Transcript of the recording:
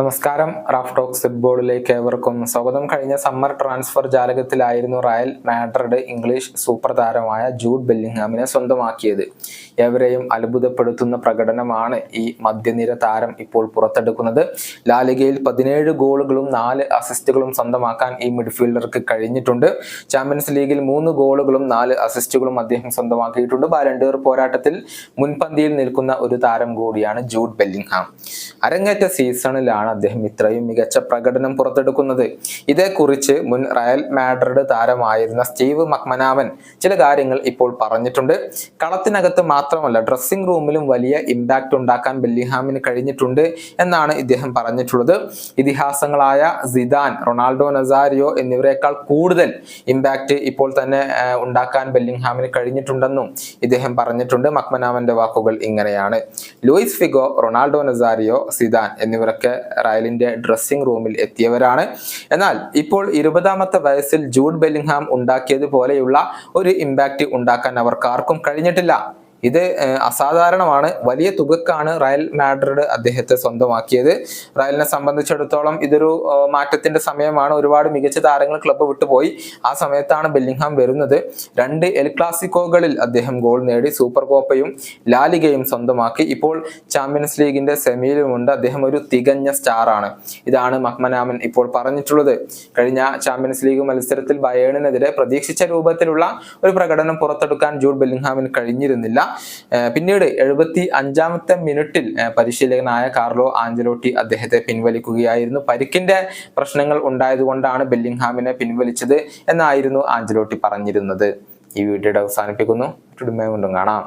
നമസ്കാരം. Raf talks ഫുട്ബോളിലേക്ക് ഏവർക്കും സ്വാഗതം. കഴിഞ്ഞ സമ്മർ ട്രാൻസ്ഫർ ജാലകത്തിലായിരുന്നു റയൽ മാഡ്രിഡ് ഇംഗ്ലീഷ് സൂപ്പർ താരമായ ജൂഡ് ബെല്ലിംഗ്ഹാമിനെ സ്വന്തമാക്കിയത്. എവരെയും അത്ഭുതപ്പെടുത്തുന്ന പ്രകടനമാണ് ഈ മധ്യനിര താരം ഇപ്പോൾ പുറത്തെടുക്കുന്നത്. ലാലികയിൽ പതിനേഴ് ഗോളുകളും നാല് അസിസ്റ്റുകളും സ്വന്തമാക്കാൻ ഈ മിഡ്ഫീൽഡർക്ക് കഴിഞ്ഞിട്ടുണ്ട്. ചാമ്പ്യൻസ് ലീഗിൽ മൂന്ന് ഗോളുകളും നാല് അസിസ്റ്റുകളും അദ്ദേഹം സ്വന്തമാക്കിയിട്ടുണ്ട്. ബാലൻഡേർ പോരാട്ടത്തിൽ മുൻപന്തിയിൽ നിൽക്കുന്ന ഒരു താരം കൂടിയാണ് ജൂഡ് ബെല്ലിംഗ്ഹാം അരങ്ങേറ്റ സീസണിലാണ് അദ്ദേഹം ഇത്രയും മികച്ച പ്രകടനം പുറത്തെടുക്കുന്നത്. ഇതേക്കുറിച്ച് മുൻ റയൽ മാഡ്രിഡ് താരമായിരുന്ന സ്റ്റീവ് മക്മനാമൻ ചില കാര്യങ്ങൾ ഇപ്പോൾ പറഞ്ഞിട്ടുണ്ട്. കളത്തിനകത്ത് മാത്രമല്ല ഡ്രസ്സിംഗ് റൂമിലും വലിയ ഇമ്പാക്റ്റ് ഉണ്ടാക്കാൻ ബെല്ലിഹാമിന് കഴിഞ്ഞിട്ടുണ്ട് എന്നാണ് ഇദ്ദേഹം പറഞ്ഞിട്ടുള്ളത്. ഇതിഹാസങ്ങളായ സിദാൻ റൊണാൾഡോ നസാരിയോ എന്നിവരെക്കാൾ കൂടുതൽ ഇമ്പാക്റ്റ് ഇപ്പോൾ തന്നെ ഉണ്ടാക്കാൻ ബെല്ലിംഗ്ഹാമിന് കഴിഞ്ഞിട്ടുണ്ടെന്നും ഇദ്ദേഹം പറഞ്ഞിട്ടുണ്ട്. മക്മനാമന്റെ വാക്കുകൾ ഇങ്ങനെയാണ്. Luis Figo Ronaldo Nazario Zidane എന്നിവരൊക്കെ റയലിന്റെ ഡ്രസ്സിംഗ് റൂമിൽ എത്തിയവരാണ്. എന്നാൽ ഇപ്പോൾ ഇരുപതാമത്തെ വയസ്സിൽ ജൂഡ് ബെല്ലിംഗ്ഹാം ഉണ്ടാക്കിയതുപോലെയുള്ള ഒരു ഇമ്പാക്റ്റ് ഉണ്ടാക്കാൻ അവർക്ക് ആർക്കും കഴിഞ്ഞിട്ടില്ല. ഇത് അസാധാരണമാണ്. വലിയ തുകക്കാണ് റയൽ മാഡ്രിഡ് അദ്ദേഹത്തെ സ്വന്തമാക്കിയത്. റയലിനെ സംബന്ധിച്ചിടത്തോളം ഇതൊരു മാറ്റത്തിന്റെ സമയമാണ്. ഒരുപാട് മികച്ച താരങ്ങൾ ക്ലബ്ബ് വിട്ടുപോയി. ആ സമയത്താണ് ബെല്ലിംഗ്ഹാം വരുന്നത്. രണ്ട് എൽ ക്ലാസിക്കോകളിൽ അദ്ദേഹം ഗോൾ നേടി. സൂപ്പർ കോപ്പയും ലാലിഗയും സ്വന്തമാക്കി. ഇപ്പോൾ ചാമ്പ്യൻസ് ലീഗിന്റെ സെമിയിലുമുണ്ട് അദ്ദേഹം ഒരു തികഞ്ഞ സ്റ്റാറാണ്. ഇതാണ് മഹ്മനാമൻ ഇപ്പോൾ പറഞ്ഞിട്ടുള്ളത്. കഴിഞ്ഞ ചാമ്പ്യൻസ് ലീഗ് മത്സരത്തിൽ ബയേണിനെതിരെ പ്രതീക്ഷിച്ച രൂപത്തിലുള്ള ഒരു പ്രകടനം പുറത്തെടുക്കാൻ ജൂഡ് ബെല്ലിംഗ്ഹാമിന് കഴിഞ്ഞിരുന്നില്ല. പിന്നീട് എഴുപത്തി അഞ്ചാമത്തെ മിനിറ്റിൽ പരിശീലകനായ കാർലോ ആഞ്ചലോട്ടി അദ്ദേഹത്തെ പിൻവലിക്കുകയായിരുന്നു. പരിക്കിന്റെ പ്രശ്നങ്ങൾ ഉണ്ടായതുകൊണ്ടാണ് ബെല്ലിംഗ്ഹാമിനെ പിൻവലിച്ചത് എന്നായിരുന്നു ആഞ്ചലോട്ടി പറഞ്ഞിരുന്നത്. ഈ വീഡിയോയുടെ അവസാനിപ്പിക്കുന്നു. കാണാം.